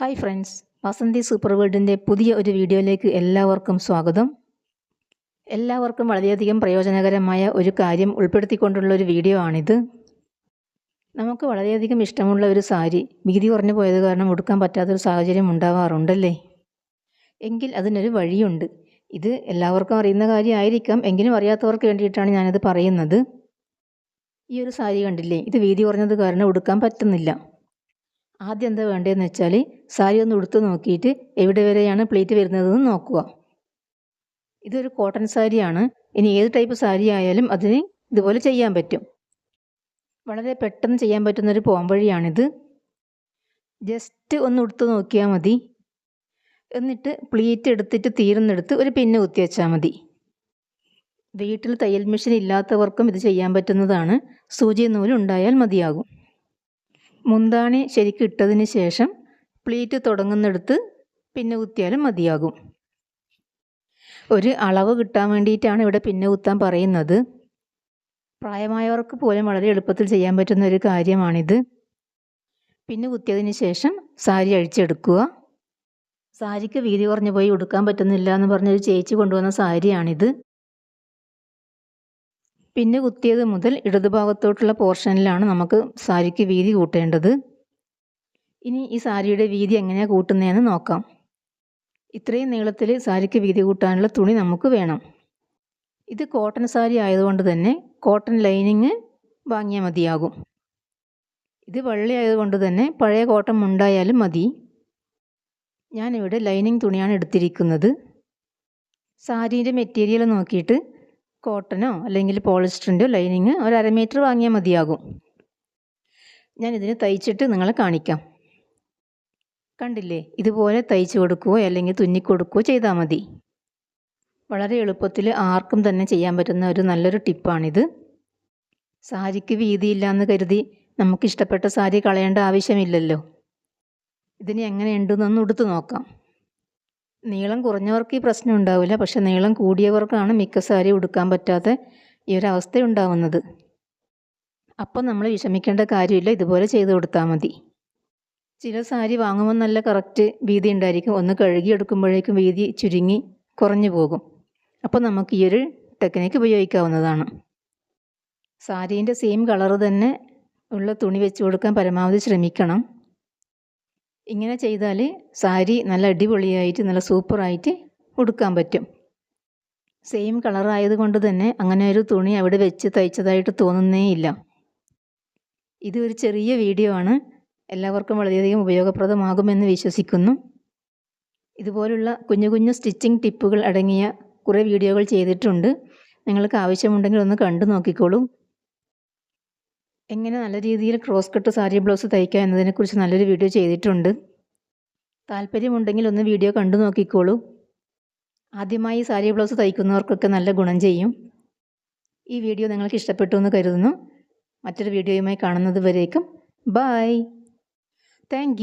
Hi friends Vasanthi super വേൾഡിന്റെ പുതിയ ഒരു വീഡിയോയിലേക്ക് എല്ലാവർക്കും സ്വാഗതം. എല്ലാവർക്കും വളരെയധികം പ്രയോജനകരമായ ഒരു കാര്യം ഉൾപ്പെടുത്തിക്കൊണ്ടുള്ള ഒരു വീഡിയോ ആണിത്. നമുക്ക് വളരെയധികം ഇഷ്ടമുള്ള ഒരു സാരി വീതി കുറഞ്ഞു പോയത് കാരണം ഉടുക്കാൻ പറ്റാത്തൊരു സാഹചര്യം ഉണ്ടാവാറുണ്ടല്ലേ? എങ്കിൽ അതിനൊരു വഴിയുണ്ട്. ഇത് എല്ലാവർക്കും അറിയുന്ന കാര്യമായിരിക്കാം. എങ്കിലും അറിയാത്തവർക്ക് വേണ്ടിയിട്ടാണ് ഞാനത് പറയുന്നത്. ഈ ഒരു സാരി കണ്ടില്ലേ? ഇത് വീതി കുറഞ്ഞത് കാരണം ഉടുക്കാൻ പറ്റുന്നില്ല. ആദ്യം എന്താ വേണ്ടതെന്ന് വെച്ചാൽ സാരി ഒന്ന് ഉടുത്ത് നോക്കിയിട്ട് എവിടെ വരെയാണ് പ്ലേറ്റ് വരുന്നതെന്ന് നോക്കുക. ഇതൊരു കോട്ടൺ സാരിയാണ്. ഇനി ഏത് ടൈപ്പ് സാരി ആയാലും അതിന് ഇതുപോലെ ചെയ്യാൻ പറ്റും. വളരെ പെട്ടെന്ന് ചെയ്യാൻ പറ്റുന്നൊരു പോംവഴിയാണിത് ജസ്റ്റ് ഒന്ന് ഉടുത്ത് നോക്കിയാൽ മതി. എന്നിട്ട് പ്ലീറ്റ് എടുത്തിട്ട് തീരുന്നെടുത്ത് ഒരു പിന്ന് കുത്തി വെച്ചാൽ മതി. വീട്ടിൽ തയ്യൽ മെഷീൻ ഇല്ലാത്തവർക്കും ഇത് ചെയ്യാൻ പറ്റുന്നതാണ്. സൂചി നൂലുണ്ടായാൽ മതിയാകും. മുന്താണി ശരിക്കും ഇട്ടതിന് ശേഷം പ്ലീറ്റ് തുടങ്ങുന്നിടത്ത് പിന്നെ കുത്തിയാലും മതിയാകും. ഒരു അളവ് കിട്ടാൻ വേണ്ടിയിട്ടാണ് ഇവിടെ പിന്നെ കുത്താൻ പറയുന്നത്. പ്രായമായവർക്ക് പോലും വളരെ എളുപ്പത്തിൽ ചെയ്യാൻ പറ്റുന്ന ഒരു കാര്യമാണിത്. പിന്നെ കുത്തിയതിന് ശേഷം സാരി അഴിച്ചെടുക്കുക. സാരിക്ക് വീതി കുറഞ്ഞു പോയി ഉടുക്കാൻ പറ്റുന്നില്ല എന്ന് പറഞ്ഞൊരു ചേച്ചി കൊണ്ടുവന്ന സാരിയാണിത്. പിന്നെ കുത്തിയത് മുതൽ ഇടതുഭാഗത്തോട്ടുള്ള പോർഷനിലാണ് നമുക്ക് സാരിക്ക് വീതി കൂട്ടേണ്ടത്. ഇനി ഈ സാരിയുടെ വീതി എങ്ങനെയാണ് കൂട്ടുന്നതെന്ന് നോക്കാം. ഇത്രയും നീളത്തിൽ സാരിക്ക് വീതി കൂട്ടാനുള്ള തുണി നമുക്ക് വേണം. ഇത് കോട്ടൺ സാരി ആയതുകൊണ്ട് തന്നെ കോട്ടൺ ലൈനിങ് വാങ്ങിയാൽ മതിയാകും. ഇത് വെള്ളി ആയതുകൊണ്ട് തന്നെ പഴയ കോട്ടൺ ഉണ്ടായാലും മതി. ഞാനിവിടെ ലൈനിങ് തുണിയാണ് എടുത്തിരിക്കുന്നത്. സാരീന്റെ മെറ്റീരിയൽ നോക്കിയിട്ട് കോട്ടനോ അല്ലെങ്കിൽ പോളിസ്റ്ററിന്റെയോ ലൈനിങ് ഒരു അര മീറ്റർ വാങ്ങിയാൽ മതിയാകും. ഞാൻ ഇതിന് തയ്ച്ചിട്ട് നിങ്ങളെ കാണിക്കാം. കണ്ടില്ലേ? ഇതുപോലെ തയ്ച്ചു കൊടുക്കുകയോ അല്ലെങ്കിൽ തുന്നിക്കൊടുക്കുകയോ ചെയ്താൽ മതി. വളരെ എളുപ്പത്തിൽ ആർക്കും തന്നെ ചെയ്യാൻ പറ്റുന്ന ഒരു നല്ലൊരു ടിപ്പാണിത്. സാരിക്ക് വീതിയില്ല എന്ന് കരുതി നമുക്കിഷ്ടപ്പെട്ട സാരി കളയേണ്ട ആവശ്യമില്ലല്ലോ. ഇതിന് എങ്ങനെയുണ്ടെന്നൊന്ന് ഉടുത്ത് നോക്കാം. നീളം കുറഞ്ഞവർക്ക് ഈ പ്രശ്നം ഉണ്ടാവില്ല. പക്ഷെ നീളം കൂടിയവർക്കാണ് മിക്ക സാരി ഉടുക്കാൻ പറ്റാത്ത ഈ ഒരു അവസ്ഥ ഉണ്ടാവുന്നത് അപ്പം നമ്മൾ വിഷമിക്കേണ്ട കാര്യമില്ല. ഇതുപോലെ ചെയ്തു കൊടുത്താൽ മതി. ചില സാരി വാങ്ങുമ്പോൾ നല്ല കറക്റ്റ് വീതി ഉണ്ടായിരിക്കും. ഒന്ന് കഴുകി എടുക്കുമ്പോഴേക്കും വീതി ചുരുങ്ങി കുറഞ്ഞു പോകും. അപ്പോൾ നമുക്ക് ഈ ഒരു ടെക്നിക്ക് ഉപയോഗിക്കാവുന്നതാണ്. സാരീന്റെ സെയിം കളർ തന്നെ ഉള്ള തുണി വെച്ച് കൊടുക്കാൻ പരമാവധി ശ്രമിക്കണം. ഇങ്ങനെ ചെയ്താൽ സാരി നല്ല അടിപൊളിയായിട്ട് നല്ല സൂപ്പറായിട്ട് ഉടുക്കാൻ പറ്റും. സെയിം കളറായത് കൊണ്ട് തന്നെ അങ്ങനെ ഒരു തുണി അവിടെ വെച്ച് തയ്ച്ചതായിട്ട് തോന്നുന്നേ ഇല്ല. ഇത് ഒരു ചെറിയ വീഡിയോ ആണ്. എല്ലാവർക്കും വളരെയധികം ഉപയോഗപ്രദമാകുമെന്ന് വിശ്വസിക്കുന്നു. ഇതുപോലുള്ള കുഞ്ഞു കുഞ്ഞു സ്റ്റിച്ചിങ് ടിപ്പുകൾ അടങ്ങിയ കുറേ വീഡിയോകൾ ചെയ്തിട്ടുണ്ട്. നിങ്ങൾക്ക് ആവശ്യമുണ്ടെങ്കിൽ ഒന്ന് കണ്ടു നോക്കിക്കോളൂ. എങ്ങനെ നല്ല രീതിയിൽ ക്രോസ് കട്ട് സാരി ബ്ലൗസ് തയ്ക്കാം എന്നതിനെക്കുറിച്ച് നല്ലൊരു വീഡിയോ ചെയ്തിട്ടുണ്ട്. താല്പര്യമുണ്ടെങ്കിൽ ഒന്ന് വീഡിയോ കണ്ടു നോക്കിക്കോളൂ. ആദ്യമായി സാരി ബ്ലൗസ് തയ്ക്കുന്നവർക്കൊക്കെ നല്ല ഗുണം ചെയ്യും. ഈ വീഡിയോ നിങ്ങൾക്ക് ഇഷ്ടപ്പെട്ടു എന്ന് കരുതുന്നു. മറ്റൊരു വീഡിയോയുമായി കാണുന്നത് വരേക്കും. Bye thank